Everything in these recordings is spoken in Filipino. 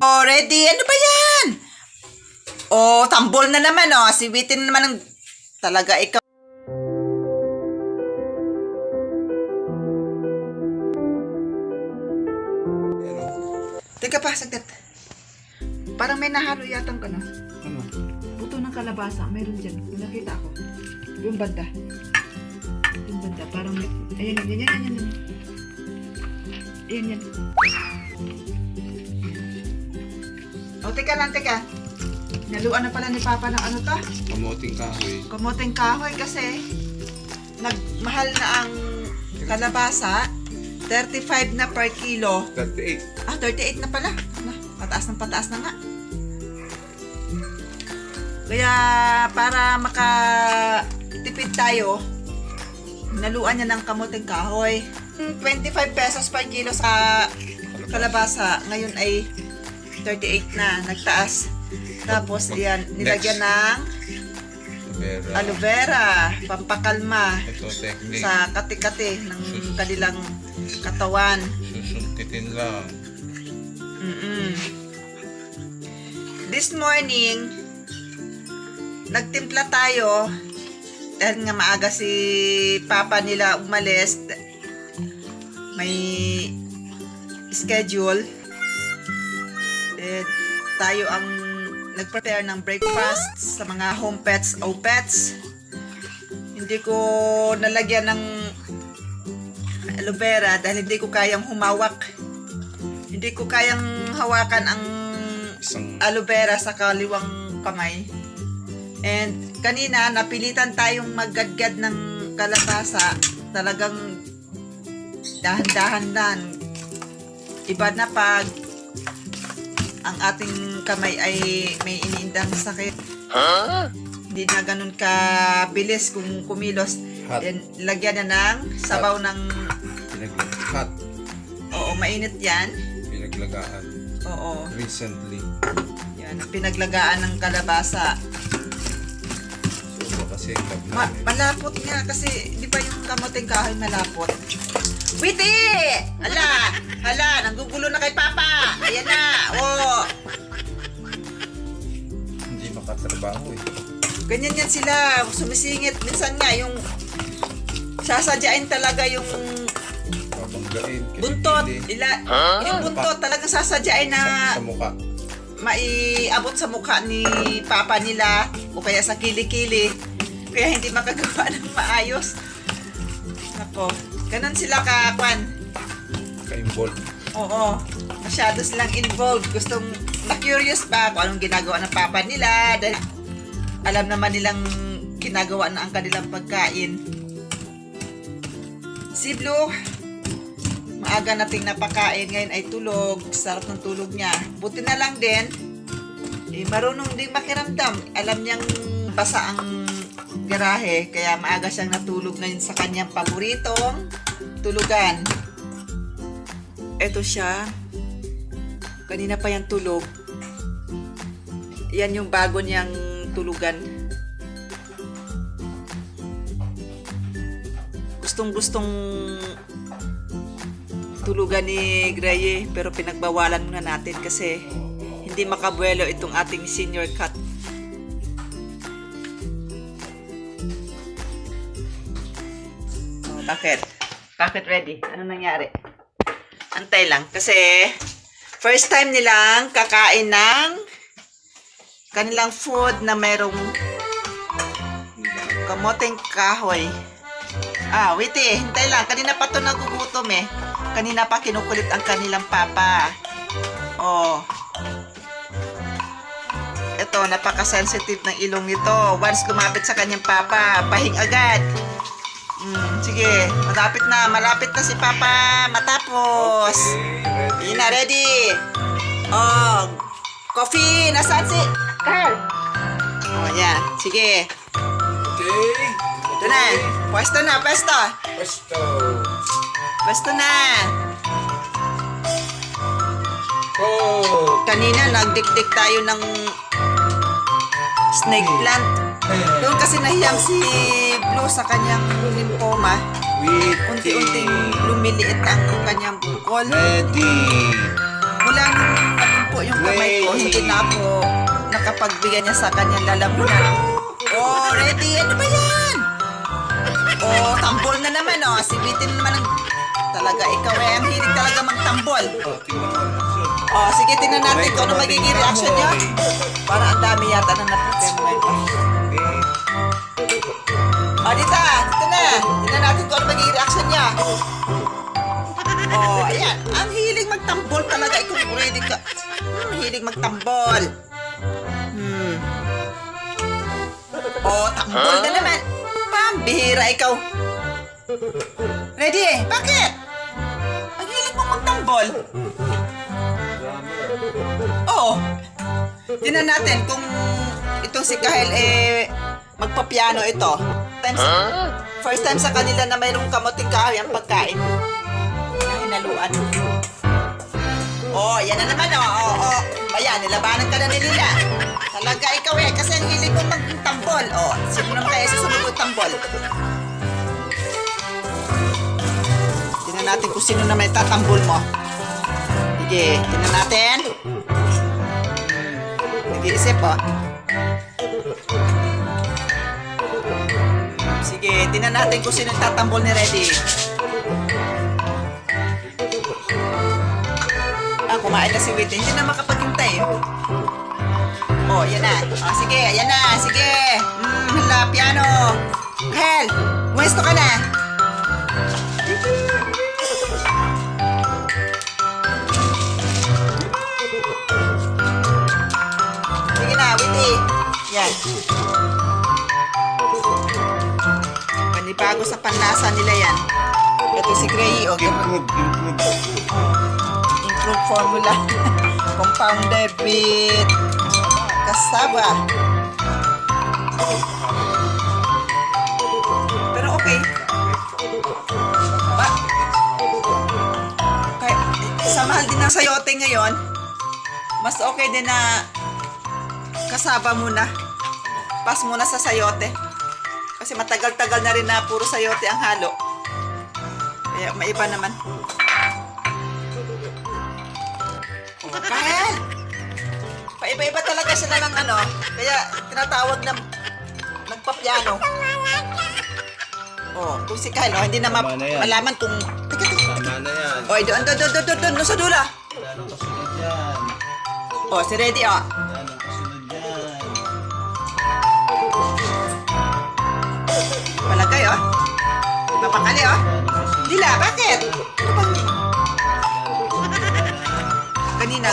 Oh, ready? Ano ba yan? Oh, tambol na naman, oh. Siwitin na naman ng... Talaga ikaw. Teka pa, saglit. Parang may nahalo yatang ano. Ano? Buto ng kalabasa. Meron dyan. Nakita ko. Yung banda. Yung banda. Parang may... Ayan, yan, yan, yan, yan. yan. Ayan, yan. O, teka lang, teka. Naluan na pala ni Papa ng ano to? Kamuting kahoy. Kamuting kahoy kasi nagmahal na ang kalabasa. 35 na per kilo. 38. Ah, 38 na pala. Na, pataas ng pataas na nga. Kaya para makatipid tayo, naluan niya ng kamuting kahoy. 25 pesos per kilo sa kalabasa. Ngayon ay 38 na, nagtaas. Tapos, yan, nilagyan ng Vera. aloe vera, pampakalma Ito technique. sa kati-kati ng kanilang katawan. Susuntitin lang. Mm-mm. This morning, nagtimpla tayo dahil nga maaga si papa nila umalis. May schedule. Tayo ang nag-prepare ng breakfast sa mga home pets o pets. Hindi ko nalagyan ng aloe vera dahil hindi ko kayang humawak. Hindi ko kayang hawakan ang Isang aloe vera sa kaliwang kamay. And kanina, napilitan tayong maggadgad ng kalabasa. Talagang dahan-dahan lang. Iba na pag ang ating kamay ay may iniindang sakit. Hindi na ganun kabilis kung kumilos. Hot. Then, lagyan na ng sabaw ng... pinaglagaan. Oo, mainit yan. Pinaglagaan. Oo. Recently. Yan, ang pinaglagaan ng kalabasa. So, iba kasi Ma- namin. malapot nga kasi, di ba yung kamuting kahoy malapot? Witi! Hala! Hala! Nanggugulo na kay Papa! Ayan na! Oh! Hindi makatrabaho eh. Ganyan yan sila. Sumisingit. Minsan nga yung sasadyain talaga yung Babanggain. buntot. Ila, yung buntot talagang sasadyain Sa, na sa mukha. maiabot sa mukha ni Papa nila o kaya sa kilikili. Kaya hindi makagawa ng maayos. Nako. Ganon sila kakwan. Ka-involved. Oo. Masyado silang involved. Gustong na-curious ba kung anong ginagawa ng papa nila. Dahil alam naman nilang ginagawa na ang kanilang pagkain. Si Blue, maaga nating napakain. Ngayon ay tulog. Sarap ng tulog niya. Buti na lang din, eh, marunong din makiramdam. Alam niyang basa ang garahe. Kaya maaga siyang natulog ngayon sa kanyang paboritong tulugan. Eto siya. Kanina pa yan tulog. Yan yung bago niyang tulugan. Gustong gustong tulugan ni Graye pero pinagbawalan muna natin kasi hindi makabuelo itong ating senior cat. Oh, bakit? Bakit ready? Ano nangyari? Antay lang. Kasi, first time nilang kakain ng kanilang food na merong kamoteng kahoy. Ah, wait eh. Hintay lang. Kanina pa to nagugutom eh. Kanina pa kinukulit ang kanilang papa. Oh. Ito, napaka-sensitive ng ilong nito. Once lumapit sa kanyang papa, pahing agad. Mm, sige, malapit na, malapit na si Papa matapos. Okay, ready. Hindi na, ready. Oh, coffee, nasaan si Carl? Oh, yan. Sige. Okay. Ito na. Pwesto na, pwesto. Pwesto. Pwesto na. Go. Kanina, nagdikdik tayo ng snake plant. Doon kasi nahiyang si Blue sa kanyang lymphoma. Wait. Unti-unting lumiliit ang kanyang bukol. Ready. Mula nung napumpo dugo yung kamay ko, hindi na ako nakapagbigay niya sa kanyang lalamunan. Oh, ready? Ano ba yan? Oh, tambol na naman, oh. Si Bitin naman ang... Talaga, ikaw eh, ang hilig talaga magtambol. Oh. Oh, sige, tingnan natin kung ano magiging reaction niya. Para ang dami yata na na-prepare mo. Oh, dita, dito na. Tingnan natin kung ano magiging reaction niya. Oh, ayan. Ang hilig magtambol talaga. Ikaw, ready ka. Hmm, hilig magtambol. Hmm. Oh, tambol na naman. Pambihira ikaw. Ready? Bakit? Ang hilig mong magtambol. Oo. Tingnan natin kung itong si Kahel eh magpapiano ito. Times, First time sa kanila na mayroong kamuting kahoy ang pagkain. Na hinaluan. Oh, yan na naman oh. Ayan, nilabanan ka na ni Lila. Talaga ikaw eh, kasi ang hilig mo magtambol. Oh, sino naman kaya susunod mo tambol? Tingnan natin kung sino naman tatambol mo. Sige, tingnan natin. Nag-iisip, oh. Sige, tingnan natin kung sino tatambol ni Reddy. Kumain na si Wit. Hindi na makapaghintay. Oh, yan na. Oh, sige, yan na. Sige. Mm, hala, piano. Hel, muesto ka na. Sige na, Witty. Yan. Panibago sa panlasa nila yan. Ito si Gray, o. Improve, improve. Improved formula. Compounded with cassava. Pero okay. Ba? Kaya, sa mahal din ng sayote ngayon, mas okay din na kasaba muna. Pas muna sa sayote. Kasi matagal-tagal na rin na puro sayote ang halo. Kaya maiba naman. Oh, Kahel! Paiba-iba talaga sila ng ano. Kaya tinatawag na nagpapiano. Oh, kung si Kahel, oh, hindi na ma- Tama na yan. malaman kung... Teka, teka. Tama na yan. Oy, doon, doon, doon, doon, doon, doon, doon, sa dula. Anong kasunod yan? Oh, si Ready, oh. Anong kasunod yan? Palagay, oh. Mapakali, oh. Kasunod Dila, bakit?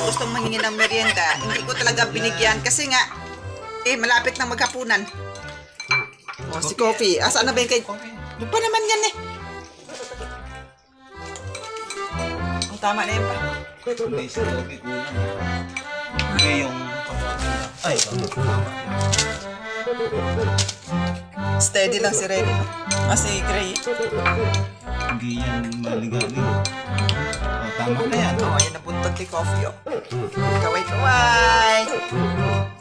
Gustong mangingi ng merienda. Hindi ko talaga binigyan kasi nga, eh, malapit na maghapunan. Oh, si Coffee. Asaan na ba yung kay... Doon pa naman yan, eh. Oh, tama na yun pa. Hindi yung Ay, Steady lang si Rene. Ah, si Gray. Hindi yan maligalig. Oh, tama na yan. Oh, yan nabuntag ni Coffee, oh. Kaway, kaway.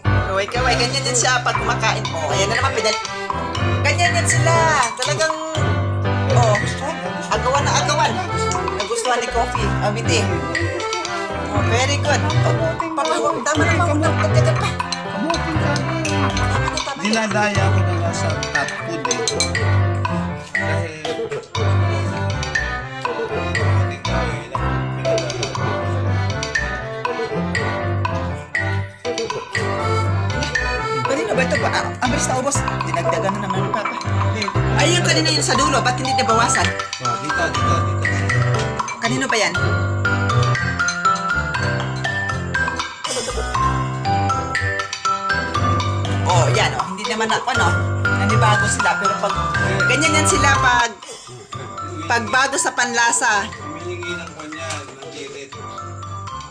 Kaway, kaway. Ganyan din siya pag kumakain. Oh, ayan na naman, pinal... Ganyan yan sila. Talagang... Oh, agawan na agawan. Nagustuhan ni Coffee. Ah, biti. Oh, very good. Papa, huwag. Tama na, na. Tagdagan pa. Na, na. Dinadaya ko na nga sa top food eh. Bilis na ubos. Dinagdagan na naman ni Papa. Ay, yung kanina yun sa dulo. Ba't hindi nabawasan? Oh, dito, dito, dito. Kanino ba yan? Oh, yan oh. Hindi naman ako, no? Nanibago sila. Pero pag, ganyan yan sila pag, pag bago sa panlasa. Humihingi ng kanya, ng.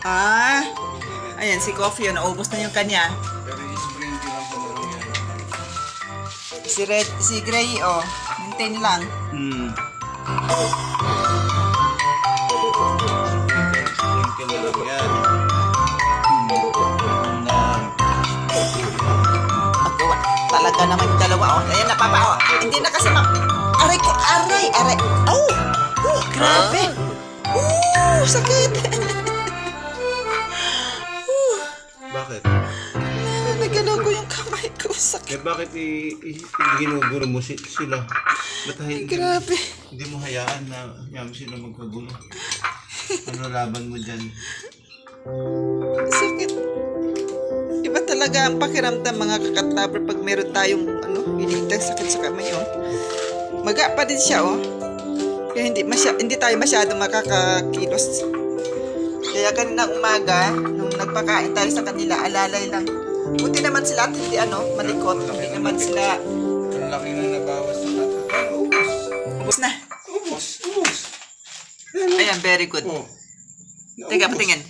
Ah, ayan, si Coffee. Naubos na yung kanya. Si Red, si Gray, oh. Maintain lang. Hmm. Magawa. Talaga naman yung dalawa, oh. Ayan, napapa, oh. Hindi na kasi ma... Aray ko, aray, aray. Oh! Oh, grabe. Oh, sakit. Eh bakit i, i, ginuguro mo si, sila? Ba't hindi, Grabe. hindi mo hayaan na mo sila magkagulo? Ano laban mo dyan? Sakit. Iba talaga ang pakiramdam mga kakatraber pag meron tayong ano, hinihintay sakit sa kamay, oh. Maga pa din siya, oh. Kaya hindi, masya, hindi tayo masyadong makakakilos. Kaya kanina umaga, nung nagpakain tayo sa kanila, alalay lang. Buti naman sila at hindi ano, malikot. Hindi naman sila, Ang laki na nabawas sa kata. Ubus. ubos na. Ubus. Ubus. Ayan, very good. Oh. Teka, patingin.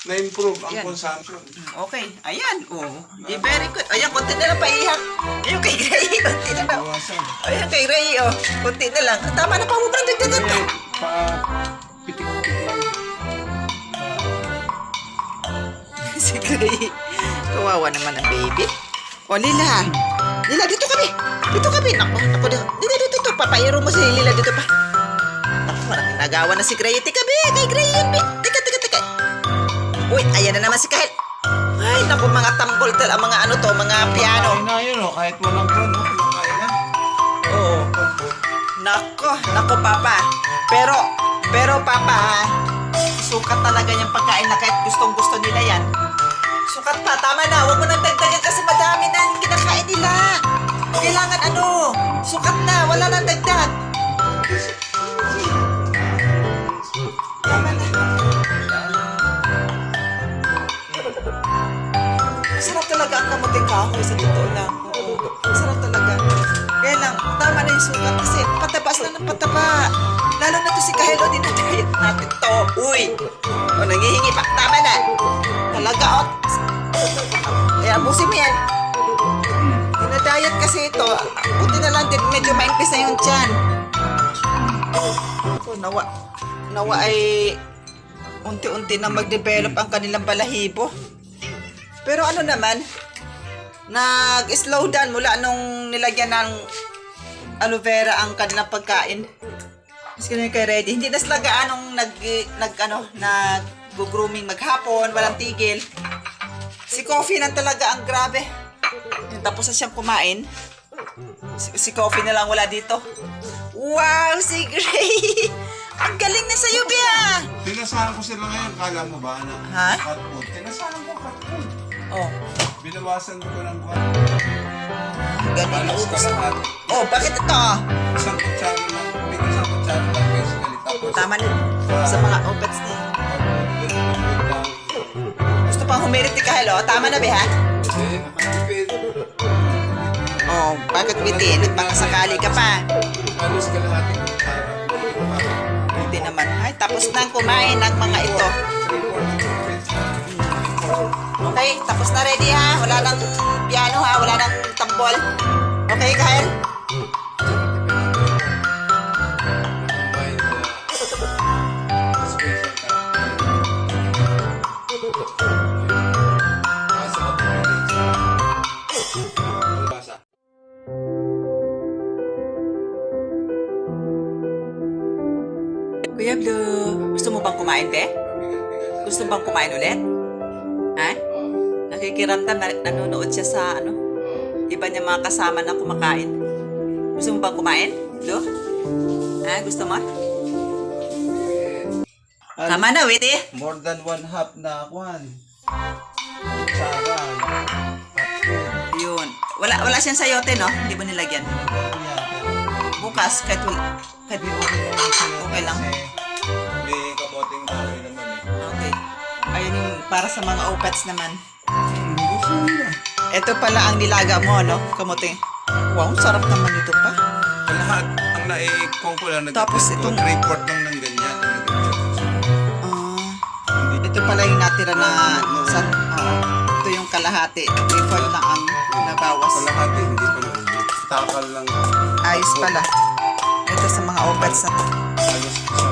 Na-improve ang Yan. consumption. Mm, Okay, ayan, oh. Di very good. Ayan, konti na lang paihak. Ayun kay Gray, konti na lang. Bawasan. Ayan kay Ray, oh. Kunti na lang. Tama na pa ba dagdagan pa pitik-pitik lang. si Gray. Kawawa naman ang baby. O, Lila. Lila, dito kami. Dito kami. Naku, naku, dito. Dito, dito, dito. Papairo mo si Lila dito pa. Naku, parang nagawa na si Gray. Tika, be. Kay Gray yan, be. Tika, tika, tika. Uy, ayan na naman si Kahel. Ay, naku, mga tambol tal, ang mga ano to, mga piano. Kaya na yun, oh. kahit walang kron, oh. Oo. Nako, nako papa. Pero, pero papa ha, sukat talaga yung pagkain na kahit gustong gusto nila yan. Sukat pa, tama na. Huwag mo nang dagdagan kasi madami na yung kinakain nila. Kailangan ano, sukat na, wala nang dagdag. Tama na. Masarap talaga ang kamuting kahoy sa totoo lang. Oo, masarap talaga. Kaya lang, tama na yung sukat kasi patabas na ng pataba. Lalo na to si Kahelo, dinadayat natin to. Uy! O, nangihingi pa. Tama na. Talaga, oh. Kaya abusin mo yan. Dinadayat kasi ito. Buti na lang din, medyo mainpis na yung tiyan. Ako, nawa. Nawa ay unti-unti na mag-develop ang kanilang balahibo. Pero ano naman, nag-slow down mula nung nilagyan ng aloe vera ang kanilang pagkain. Mas ganun kay ready. Hindi na sila gaanong nag, nag, ano, nag grooming maghapon, walang tigil. Si Coffee na talaga ang grabe. Tapos na siyang kumain. Si, si Coffee na lang wala dito. Wow, si Gray! ang galing na sa'yo, Bea! Tinasahan ko sila ngayon, kala mo ba na Ha? cut food? Tinasahan ko cut food. Oh, Binawasan ko ng kwan. ang galing. Balas ka lahat. Oh, bakit ito? Isang kutsara lang. Isang kutsara lang basically. Tapos, Tama na sa mga opets niya. Humirit ni Kahel, oh. Tama na? Kasi nakatipid. Oh, bakit bitin? Nagpakasakali ka pa. Halos kalahating kutsara. Hindi naman. Ay, tapos na ang kumain ng mga ito. Okay, tapos na ready ha. Wala nang piano ha. Wala nang tambol. Okay, Kahel? Kumain ulit? Ha? Nakikiramdam na nanonood siya sa ano, iba niya mga kasama na kumakain. Gusto mo bang kumain, Blue? Ha? Gusto mo? Tama na, wait eh. More than one half na kwan. Kutsara. Yun. Wala, wala siyang sayote, no? Hindi mo nilagyan. Bukas, kahit. Kahit, okay lang. May kamoting kahoy para sa mga opets naman. Ito pala ang nilaga mo, no? Kamuti. Wow, sarap naman ito pa. Lahat, ang naikong ko lang, Tapos itong- report lang ng ganyan. Ah, ito pala yung natira na sa, oo. ito yung kalahati. Before lang ang nabawas. Kalahati, hindi pa. Takal lang. Ayos pala. Ito sa mga opets na to. Buwan